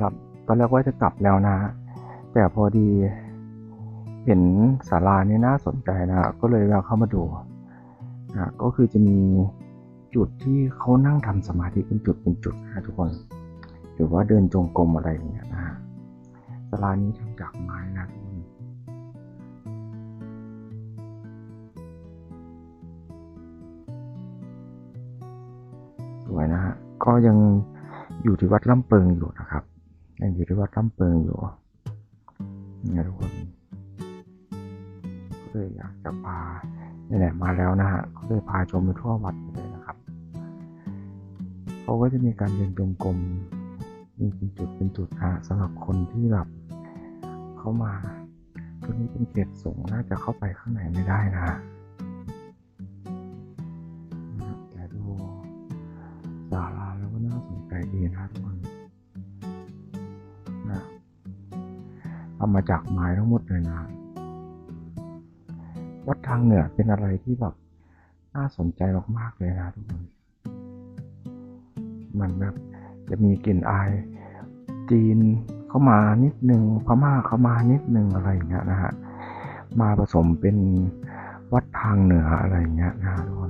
ครับตอนแรกว่าจะกลับแล้วนะ แต่พอดี เห็นศาลานี้น่าสนใจนะ ก็เลยแวะเข้ามาดูนะก็คือจะมีจุดที่เขานั่งทำสมาธิเป็นจุดเป็นจุดนะทุกคนหรือว่าเดินจงกรมอะไรอย่างเงี้ยนะศาลานี้ทำจากไม้นะทุกคนสวยนะฮะก็ยังอยู่ที่วัดล่ำเปิงอยู่นะครับ ยังอยู่ที่วัดลำเปิงอยู่นี่ทุกคนก็เลยอยากจะพานี่แหละมาแล้วนะฮะก็เลยพาชมไปทั่ววัดไปเลยนะครับเขาก็จะมีการเดินจงกรมมีเป็นจุดเป็นจุดฮะสำหรับคนที่แบบเข้ามาตัวนี้เป็นเขตสูงน่าจะเข้าไปข้างในไม่ได้นะ ทำมาจากไม้ทั้งหมดเลยนะ วัดทางเหนือเป็นอะไรที่แบบน่าสนใจมากๆเลยนะทุกคน มันแบบจะมีกลิ่นอายจีนเข้ามานิดนึงพม่าเข้ามานิดนึงอะไรอย่างเงี้ยนะฮะ มาผสมเป็นวัดทางเหนืออะไรอย่างเงี้ยนะทุกคน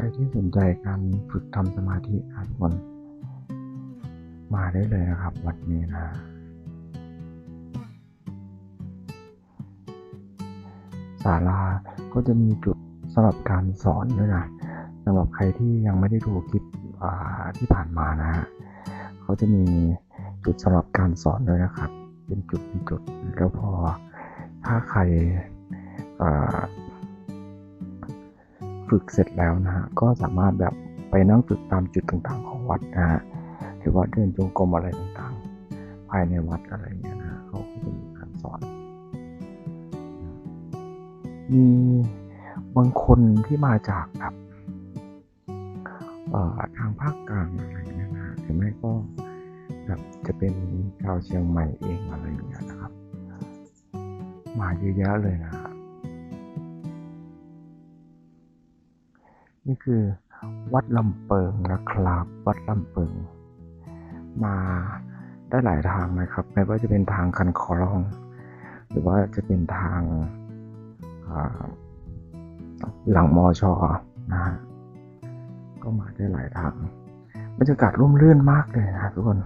รที่สนใจการฝึกทำสมาธินะทุกคน มาได้เลยนะครับ วัดนี้นะศาลาก็จะมีจุดสำหรับการสอนด้วยนะสำหรับใครที่ยังไม่ได้ดูคลิปอ่าที่ผ่านมานะฮะเขาจะมีจุดสำหรับการสอนด้วยนะครับ เป็นจุดเป็นจุดแล้วพอถ้าใครอ่า ฝึกเสร็จแล้วนะฮะก็สามารถแบบไปนั่งฝึกตามจุดต่างๆ ของวัดนะฮะหรือว่าเดินจงกรมอะไรต่างๆ ภายในวัดอะไรเงี้ยนะเขาก็จะมีการสอนมีบางคนที่มาจากแบบทางภาคกลางอะไรเงี้ยนะหรือไม่ก็แบบจะเป็นชาวเชียงใหม่เองอะไรอย่างเงี้ยนะครับ มาเยอะแยะเลยนะ นี่คือวัดลำเปิงนะครับ วัดลำเปิง มาได้หลายทางนะครับ ไม่ว่าจะเป็นทางคันคอลอง หรือว่าจะเป็นทางหลังมอชอนะฮะก็มาได้หลายทางบรรยากาศร่มรื่นมากเลยนะทุกคน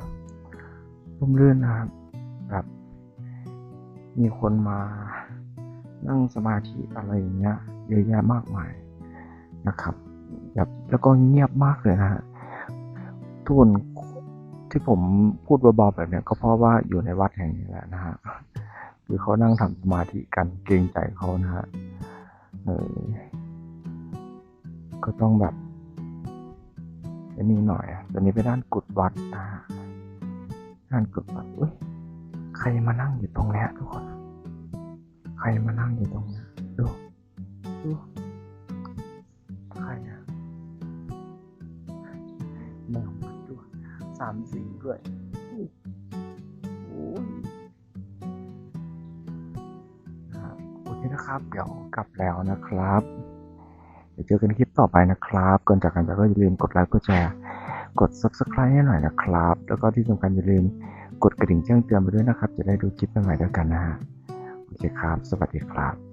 ร่มรื่นนะครับแบบมีคนมานั่งสมาธิอะไรอย่างเงี้ยเยอะแยะมากมายนะครับ แบบแล้วก็เงียบมากเลยนะฮะทุกคนที่ผมพูดเบาๆแบบเนี้ยก็เพราะว่าอยู่ในวัดแห่งนี้แหละนะฮะคือเขานั่งทำสมาธิกันเกรงใจเขานะฮะเออก็ต้องแบบอันนี้หน่อยอะตอนนี้ไปด้านกุดวัดนะฮะด้านกุดวัดอุ้ยใครมานั่งอยู่ตรงเนี้ยทุกคน ใครมานั่งอยู่ตรงเนี้ แมวมัดด้วยสามสีด้วยโอ้ยโอเคนะครับ เดี๋ยวกลับแล้วนะครับ เดี๋ยวเจอกันคลิปต่อไปนะครับก่อนจากกันไปก็อย่าลืมกดไลค์กดแชร์กด subscribe ให้หน่อยนะครับ แล้วก็ที่สำคัญอย่าลืมกดกระดิ่งแจ้งเตือนไปด้วยนะครับ จะได้ดูคลิปใหม่ๆด้วยกันนะฮะ โอเคครับ สวัสดีครับ